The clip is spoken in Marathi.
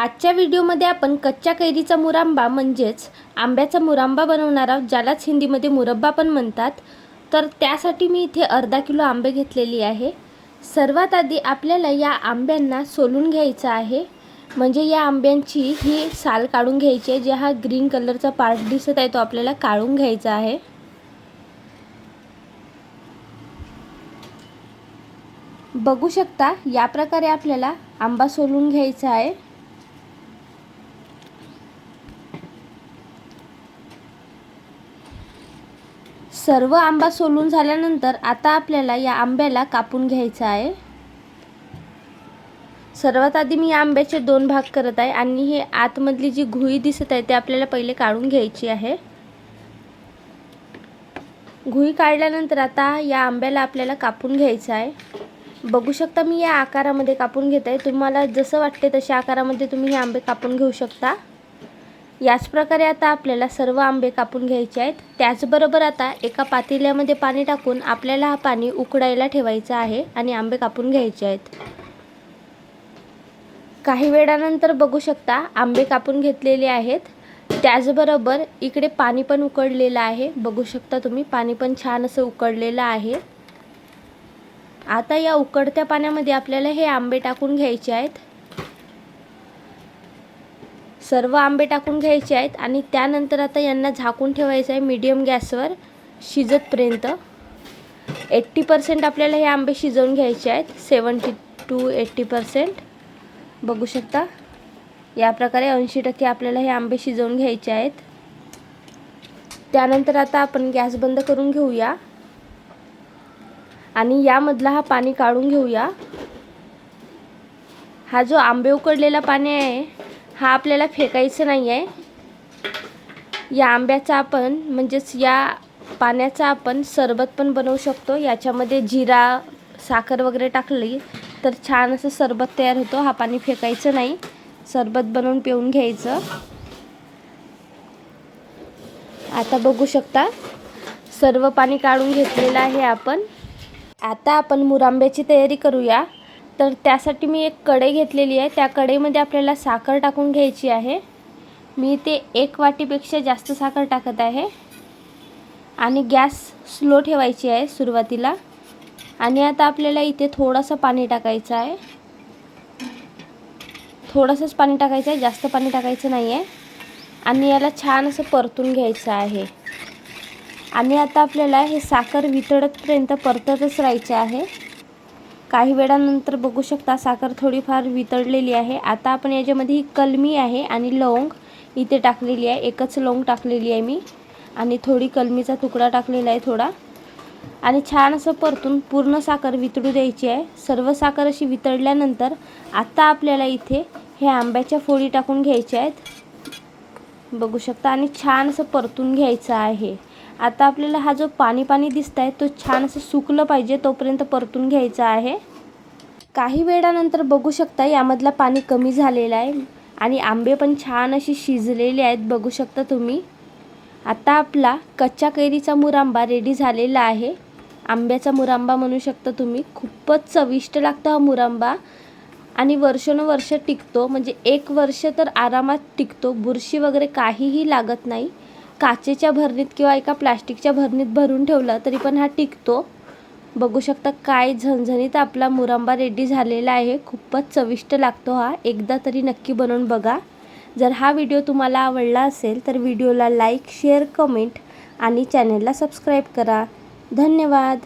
आजच्या व्हिडिओमध्ये आपण कच्च्या कैरीचा मुरांबा म्हणजेच आंब्याचा मुरांबा बनवणार आहोत ज्यालाच हिंदीमध्ये मुरब्बा पण म्हणतात. तर त्यासाठी मी इथे अर्धा किलो आंबे घेतलेली आहे. सर्वात आधी आपल्याला या आंब्यांना सोलून घ्यायचं आहे. म्हणजे या आंब्यांची ही साल काढून घ्यायची आहे जे हा ग्रीन कलरचा पार्ट दिसत आहे तो आपल्याला काढून घ्यायचा आहे. बघू शकता या प्रकारे आपल्याला आंबा सोलून घ्यायचा आहे. सर्व आंबा सोलून झाल्यानंतर आता आपल्याला या आंब्याला कापून घ्यायचं आहे. सर्वात आधी मी या आंब्याचे दोन भाग करत आहे आणि हे आतमधली जी घुई दिसत आहे ते आपल्याला पहिले काढून घ्यायची आहे. घुई काढल्यानंतर आता या आंब्याला आपल्याला कापून घ्यायचं आहे. बघू शकता मी या आकारामध्ये कापून घेत आहे. तुम्हाला जसं वाटते तशा आकारामध्ये तुम्ही हे आंबे कापून घेऊ शकता. याच प्रकारे आता आपल्याला सर्व आंबे कापून घ्यायचे आहेत. त्याचबरोबर आता एका पातेल्यामध्ये पाणी टाकून आपल्याला हा पाणी उकडायला ठेवायचं आहे आणि आंबे कापून घ्यायचे आहेत. काही वेळानंतर बघू शकता आंबे कापून घेतलेले आहेत. त्याचबरोबर इकडे पाणी पण उकडलेलं आहे. बघू शकता तुम्ही पाणी पण छान असं उकडलेलं आहे. आता या उकडत्या पाण्यामध्ये आपल्याला हे आंबे टाकून घ्यायचे आहेत. सर्व आंबे टाकून घ्यायचे आहेत आणि त्यानंतर आता यांना झाकून ठेवायचं आहे मीडियम गॅसवर शिजतपर्यंत. एट्टी पर्सेंट आपल्याला हे आंबे शिजवून घ्यायचे आहेत. सेवन्टी टू एट्टी पर्सेंट बघू शकता. या प्रकारे ऐंशी टक्के आपल्याला हे आंबे शिजवून घ्यायचे आहेत. त्यानंतर आता आपण गॅस बंद करून घेऊया. आणि यामधला हा पाणी काढून घेऊया. हा जो आंबे उकडलेला पाणी आहे हा आपल्याला फेकायचं नाही आहे या आंब्याचा आपण म्हणजेच या पाण्याचा आपण सरबत पण बनवू शकतो. याच्यामध्ये जिरा साखर वगैरे टाकली तर छान असं सरबत तयार होतो. हा पाणी फेकायचं नाही. सरबत बनवून पिऊन घ्यायचं. आता बघू शकता सर्व पाणी काढून घेतलेलं आहे आपण. आता आपण मुरांब्याची तयारी करूया. तर त्यासाठी मी एक कढई घेतलेली आहे. त्या कढईमध्ये आपल्याला साखर टाकून घ्यायची आहे. मी ते एक वाटीपेक्षा जास्त साखर टाकत आहे. आणि गॅस स्लो ठेवायची आहे सुरुवातीला. आणि आता आपल्याला इथे थोडंसं पाणी टाकायचं आहे. थोडंसंच पाणी टाकायचं आहे. जास्त पाणी टाकायचं नाही आहे आणि याला छान असं परतून घ्यायचं आहे. आणि आता आपल्याला हे साखर वितळतपर्यंत परततच राहायचे आहे. काही वेळानंतर बघू शकता साखर थोडीफार वितळलेली आहे. आता आपण याच्यामध्ये ही कलमी आहे आणि लवंग इथे टाकलेली आहे. एकच लवंग टाकलेली आहे मी. आणि थोडी कलमीचा तुकडा टाकलेला आहे थोडा. आणि छान असं परतून पूर्ण साखर वितळू द्यायची आहे. सर्व साखर अशी वितळल्यानंतर आता आपल्याला इथे हे आंब्याच्या फोडी टाकून घ्यायच्या आहेत. बघू शकता आणि छान असं परतून घ्यायचं आहे. आता आपल्याला हा जो पाणी पाणी दिसत आहे तो छान असं सुकलं पाहिजे तोपर्यंत परतून घ्यायचा आहे. काही वेळानंतर बघू शकता यामधला पाणी कमी झालेलं आहे आणि आंबे पण छान असे शिजलेले आहेत बघू शकता तुम्ही. आता आपला कच्च्या कैरीचा मुरांबा रेडी झालेला आहे. आंब्याचा मुरांबा म्हणू शकता तुम्ही. खूपच चविष्ट लागतो हा मुरांबा. आणि वर्षानुवर्ष टिकतो म्हणजे एक वर्ष तर आरामात टिकतो. बुरशी वगैरे काहीही लागत नाही. काचेच्या भरणीत किंवा एका प्लास्टिकच्या भरणीत भरून ठेवलं तरी पण हा टिकतो. बघू शकता काय झणझणीत आपला मुरांबा रेडी झालेला आहे. खूपच चविष्ट लागतो हा. एकदा तरी नक्की बनवून बघा. जर हा व्हिडिओ तुम्हाला आवडला असेल तर व्हिडिओला लाईक शेअर कमेंट आणि चॅनलला सबस्क्राईब करा. धन्यवाद.